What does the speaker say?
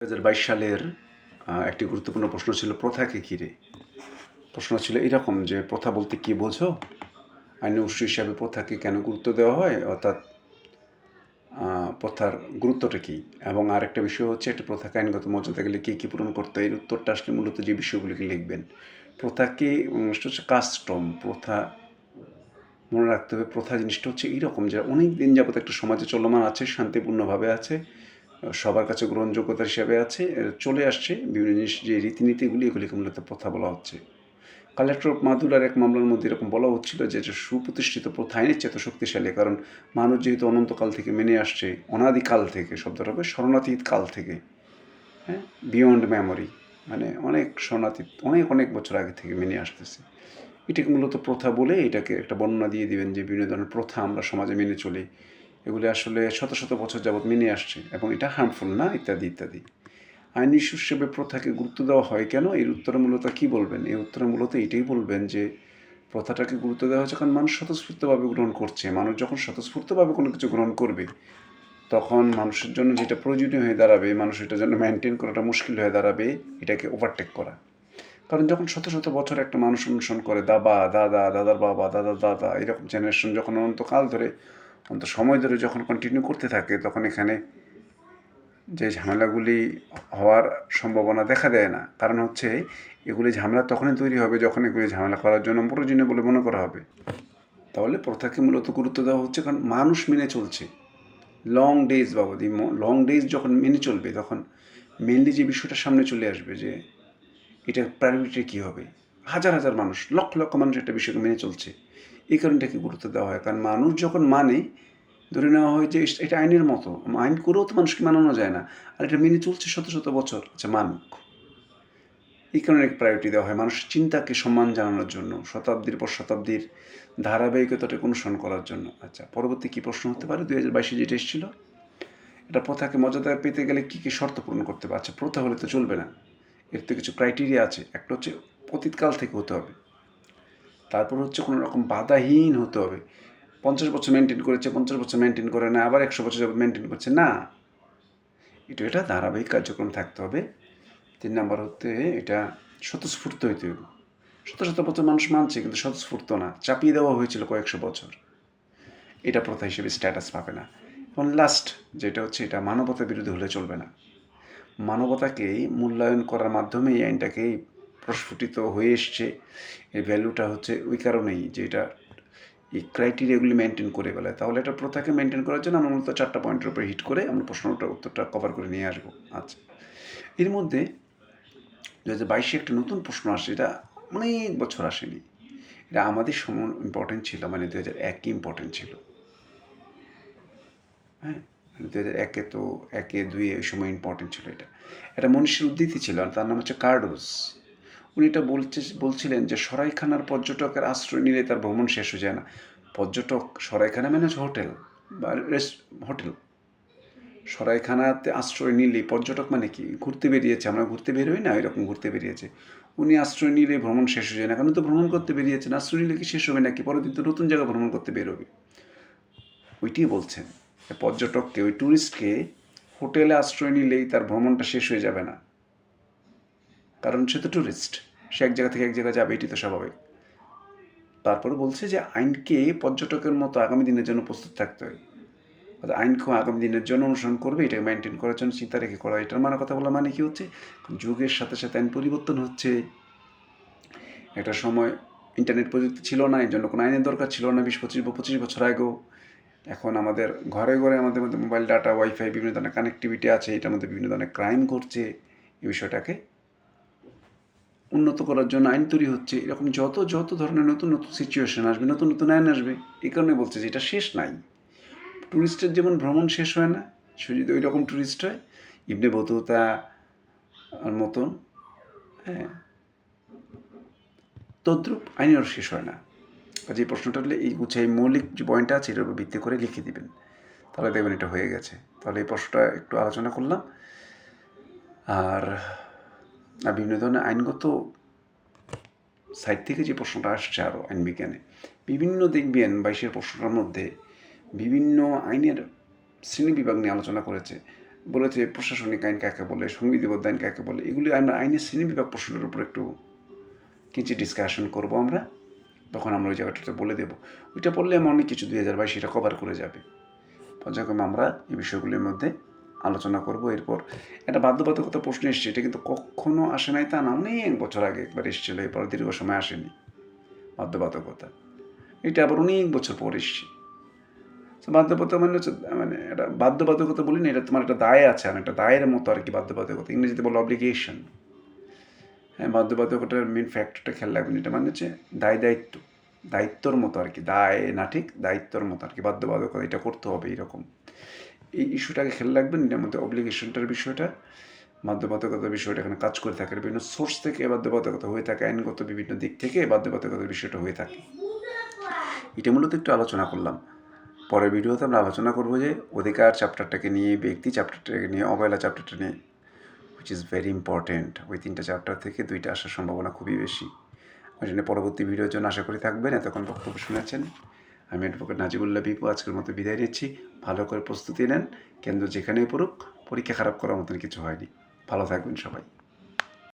দু হাজার বাইশ সালের একটি গুরুত্বপূর্ণ প্রশ্ন ছিল, প্রথাকে ঘিরে। প্রশ্ন ছিল এরকম যে, প্রথা বলতে কি বোঝো? আইনের উৎস হিসাবে প্রথাকে কেন গুরুত্ব দেওয়া হয়? অর্থাৎ প্রথার গুরুত্বটা কী? এবং আরেকটা বিষয় হচ্ছে, একটা প্রথাকে আইনগত মর্যাদা গেলে কী কী পূরণ করতে হয়? এর উত্তরটা আসলে মূলত যে বিষয়গুলিকে লিখবেন। প্রথাকে হচ্ছে কাস্টম। প্রথা, মনে রাখতে হবে, প্রথা জিনিসটা হচ্ছে এইরকম যে অনেক দিন যাবত একটা সমাজে চলমান আছে, শান্তিপূর্ণভাবে আছে। সবার কাছে গ্রহণযোগ্যতা হিসাবে আছে চলে আসছে। বিভিন্ন জিনিস যে রীতিনীতিগুলি, এগুলিকে মূলত প্রথা বলা হচ্ছে। কালেক্টর অফ মাদুরার এক মামলার মধ্যে এরকম বলা হচ্ছিল যে এটা সুপ্রতিষ্ঠিত প্রথা আইনের চেয়ে শক্তিশালী, কারণ মানুষ যেহেতু অনন্তকাল থেকে মেনে আসছে, অনাদিকাল থেকে, শব্দটা হবে শরণাতীত কাল থেকে হ্যাঁ? বিয়ন্ড মেমোরি মানে অনেক শরণাতীত, অনেক অনেক বছর আগে থেকে মেনে আসতেছে। এটাকে মূলত প্রথা বলে এটাকে একটা বর্ণনা দিয়ে দিবেন যে বিভিন্ন ধরনের প্রথা আমরা সমাজে মেনে চলি। এগুলি আসলে শত শত বছর যাবৎ মেনে আসছে এবং এটা হার্মফুল না, ইত্যাদি ইত্যাদি। আইনি হিসেবে প্রথাকে গুরুত্ব দেওয়া হয় কেন? এর উত্তরে মূলত কী বলবেন? এই উত্তরে মূলত এটাই বলবেন যে, প্রথাটাকে গুরুত্ব দেওয়া হচ্ছে কারণ মানুষ স্বতঃস্ফূর্তভাবে গ্রহণ করছে। মানুষ যখন স্বতঃস্ফূর্তভাবে কোনো কিছু গ্রহণ করবে, তখন মানুষের জন্য যেটা প্রয়োজনীয় হয়ে দাঁড়াবে, মানুষ এটার জন্য মেনটেন করাটা মুশকিল হয়ে দাঁড়াবে, এটাকে ওভারটেক করা। কারণ যখন শত শত বছর একটা মানুষ অনুসরণ করে দাবা দাদা, দাদার বাবা, দাদা দাদা, এরকম জেনারেশন যখন অনন্তকাল ধরে অন্ত সময় ধরে যখন কন্টিনিউ করতে থাকে, তখন এখানে যে ঝামেলাগুলি হওয়ার সম্ভাবনা দেখা দেয় না। কারণ হচ্ছে এগুলি ঝামেলা তখনই তৈরি হবে যখন এগুলি ঝামেলা করার জন্য প্রয়োজনীয় বলে মনে করা হবে। তাহলে প্রথাকে মূলত গুরুত্ব দেওয়া হচ্ছে কারণ মানুষ মেনে চলছে। লং ডেজ বাবদ লং ডেজ যখন মেনে চলবে, তখন মেনলি যে বিষয়টা সামনে চলে আসবে যে এটা প্রায়োরিটি কী হবে? হাজার হাজার মানুষ, লক্ষ লক্ষ মানুষ একটা বিষয়কে মেনে চলছে। এই কারণটাকে গুরুত্ব দেওয়া হয়। কারণ মানুষ যখন মানে ধরে নেওয়া হয় যে এটা আইনের মতো। আইন করেও তো মানুষকে মানানো যায় না। আর এটা মেনে চলছে শত শত বছর আচ্ছা মানুক। এই কারণে প্রায়োরিটি দেওয়া হয়। মানুষের চিন্তাকে সম্মান জানানোর জন্য, শতাব্দীর পর শতাব্দীর ধারাবাহিকতাটাকে অনুসরণ করার জন্য। আচ্ছা পরবর্তী কী প্রশ্ন হতে পারে? দুই হাজার বাইশে যেটা এসেছিল, এটা প্রথাকে মর্যাদা পেতে গেলে কী কী শর্ত পূরণ করতে হবে? আচ্ছা প্রথা হলে তো চলবে না। এর তো কিছু ক্রাইটেরিয়া আছে। একটা হচ্ছে অতীতকাল থেকে হতে হবে। তারপর হচ্ছে কোনো রকম বাধাহীন হতে হবে। পঞ্চাশ বছর মেনটেন করেছে, পঞ্চাশ বছর মেনটেন করে না, আবার একশো বছর মেনটেন করছে, না। এটা এটা ধারাবাহিক কার্যক্রম থাকতে হবে। তিন নাম্বার হতে এটা স্বতঃস্ফূর্ত হইতে হবে শত শত বছর মানুষ মানছে, কিন্তু স্বতঃস্ফূর্ত না। চাপিয়ে দেওয়া হয়েছিল কয়েকশো বছর। এটা প্রথা হিসেবে স্ট্যাটাস পাবে না। এবং লাস্ট যেটা হচ্ছে, এটা মানবতা বিরোধী হলে চলবে না। মানবতাকে মূল্যায়ন করার মাধ্যমে এই আইনটাকে প্রস্ফুটিত হয়ে এসছে। এই ভ্যালুটা হচ্ছে ওই কারণেই যে এটা এই ক্রাইটেরিয়াগুলি মেনটেন করে বেলায় তাহলে এটা প্রথাকে মেনটেন করার জন্য আমরা মূলত চারটা পয়েন্টের উপরে হিট করে আমরা প্রশ্নটা, উত্তরটা কভার করে নিয়ে আসব। আচ্ছা। এর মধ্যে দু হাজার বাইশে একটা নতুন প্রশ্ন আসে এটা অনেক বছর আসেনি। এটা আমাদের সময় ইম্পর্টেন্ট ছিল মানে দু হাজার একই ইম্পর্টেন্ট ছিল। হ্যাঁ? দু হাজার একে তো একে দুয়ে ওই সময় ইম্পর্টেন্ট ছিল এটা। এটা মনীষীর উদ্ধৃতি ছিল আর তার নাম হচ্ছে কার্ডোস উনি এটা বলছে, বলছিলেন যে সরাইখানার পর্যটকের আশ্রয় নিলে তার ভ্রমণ শেষ হয়ে যায় না। পর্যটক সরাইখানা মানে হোটেল বা রেস্ট হোটেল। সরাইখানাতে আশ্রয় নিলে পর্যটক মানে কি? ঘুরতে বেরিয়েছে, আমরা ঘুরতে বেরোই না, এরকম ঘুরতে বেরিয়েছে। উনি আশ্রয় নিলে ভ্রমণ শেষ হয়ে যায় না কারণ তো ভ্রমণ করতে বেরিয়েছেন, আশ্রয় নিলে কি শেষ হবে নাকি? পরের দিন তো নতুন জায়গা ভ্রমণ করতে বেরোবে ওইটি বলছেন পর্যটককে, ওই ট্যুরিস্টকে হোটেলে আশ্রয় নিলেই তার ভ্রমণটা শেষ হয়ে যাবে না। কারণ সে তো ট্যুরিস্ট সে এক জায়গা থেকে এক জায়গায় যাবে এটি তো স্বাভাবিক। তারপরে বলছে যে আইনকে পর্যটকের মতো আগামী দিনের জন্য প্রস্তুত থাকতে হয়। অর্থাৎ আইনকে আগামী দিনের জন্য অনুসরণ করবে, এটাকে মেনটেন করার জন্য চিন্তা রেখে করা এটার মানে কথা বলা মানে কি হচ্ছে? যুগের সাথে সাথে আইন পরিবর্তন হচ্ছে। একটা সময় ইন্টারনেট প্রযুক্তি ছিল না, এর জন্য কোনো আইনের দরকার ছিল না। বিশ, পঁচিশ বা পঁচিশ বছর আগেও। এখন আমাদের ঘরে ঘরে আমাদের মধ্যে মোবাইল ডাটা ওয়াইফাই বিভিন্ন ধরনের কানেক্টিভিটি আছে। এটার মধ্যে বিভিন্ন ধরনের ক্রাইম ঘটছে। এই বিষয়টাকে উন্নত করার জন্য আইন তৈরি হচ্ছে, এরকম যত যত ধরনের নতুন নতুন সিচুয়েশন আসবে, নতুন নতুন আইন আসবে, এই কারণে বলছে যে এটা শেষ নাই। ট্যুরিস্টের যেমন ভ্রমণ শেষ হয় না সে যদি ওই রকম ট্যুরিস্ট হয় ইবনে বতুতা আর মতন হ্যাঁ। তদ্রুপ আইনেরও শেষ হয় না। এই প্রশ্নটা হলে এই গুছাই মৌলিক যে পয়েন্টটা আছে, এটার উপর ভিত্তি করে লিখে দিবেন। তাহলে দেখবেন এটা হয়ে গেছে। তাহলে এই প্রশ্নটা একটু আলোচনা করলাম। আর বিভিন্ন ধরনের আইনগত সাইড থেকে যে প্রশ্নটা আসছে আরও আইন বিজ্ঞানে, বিভিন্ন দেখবেন বাইশের প্রশ্নটার মধ্যে বিভিন্ন আইনের শ্রেণি বিভাগ নিয়ে আলোচনা করেছে। বলেছে প্রশাসনিক আইন কাকে বলে, সংবিধিবদ্ধ আইন কাকে বলে, এগুলি আমরা আইনের শ্রেণি বিভাগ প্রশ্নের উপর একটু কিছু ডিসকাশন করব আমরা। তখন আমরা ওই জায়গাটাতে বলে দেবো। ওইটা পড়লে আমার অনেক কিছু দুই হাজার বাইশ এটা কভার করে যাবে। পর্যায়ক্রমে আমরা এই বিষয়গুলির মধ্যে আলোচনা করব এরপর। একটা বাধ্যবাধকতা প্রশ্ন এসছে, এটা কিন্তু কখনো আসে নাই, তা না, অনেক বছর আগে একবার এসেছিল, এরপর দীর্ঘ সময় আসেনি। বাধ্যবাধকতা। এটা আবার অনেক বছর পর এসছে। বাধ্যবাধকতা মানে হচ্ছে মানে এটা বাধ্যবাধকতা বলি না, এটা তোমার একটা দায় আছে আর একটা দায়ের মতো আর কি বাধ্যবাধকতা, ইংরেজিতে বলে অব্লিগেশন হ্যাঁ বাধ্যবাধকতার মেন ফ্যাক্টরটা খেয়াল রাখবেন, এটা মানে হচ্ছে দায় দায়িত্ব। দায়িত্বর মতো আর কি, দায় না ঠিক, দায়িত্বর মতো আর কি, বাধ্যবাধকতা, এটা করতে হবে এরকম। এই ইস্যুটাকে খেয়াল রাখবেন, এটার মধ্যে অব্লিগেশনটার বিষয়টা, বাধ্যবাধকতার বিষয়টা এখানে কাজ করে থাকে। বিভিন্ন সোর্স থেকে বাধ্যবাধকতা হয়ে থাকে, আইনগত বিভিন্ন দিক থেকে বাধ্যবাধকতার বিষয়টা হয়ে থাকে। এটা মূলত একটু আলোচনা করলাম। পরের ভিডিওতে আমরা আলোচনা করব যে অধিকার চ্যাপ্টারটাকে নিয়ে, ব্যক্তি চ্যাপ্টারটাকে নিয়ে, অবহেলা চ্যাপ্টারটা নিয়ে হুইচ ইজ ভেরি ইম্পর্টেন্ট ওই তিনটা চ্যাপ্টার থেকে দুইটা আসার সম্ভাবনা খুবই বেশি। ওই জন্য পরবর্তী ভিডিওর জন্য আশা করি থাকবেন। এতক্ষণ বক্তব্য শুনেছেন আমি অ্যাডভোকেট নাজিবুল্লাহ বিপু আজকের মতো বিদায় নিচ্ছি। ভালো করে প্রস্তুতি নেন। কেন্দ্র যেখানেই পড়ুক, পরীক্ষা খারাপ করার মতন কিছু হয়নি। ভালো থাকবেন সবাই।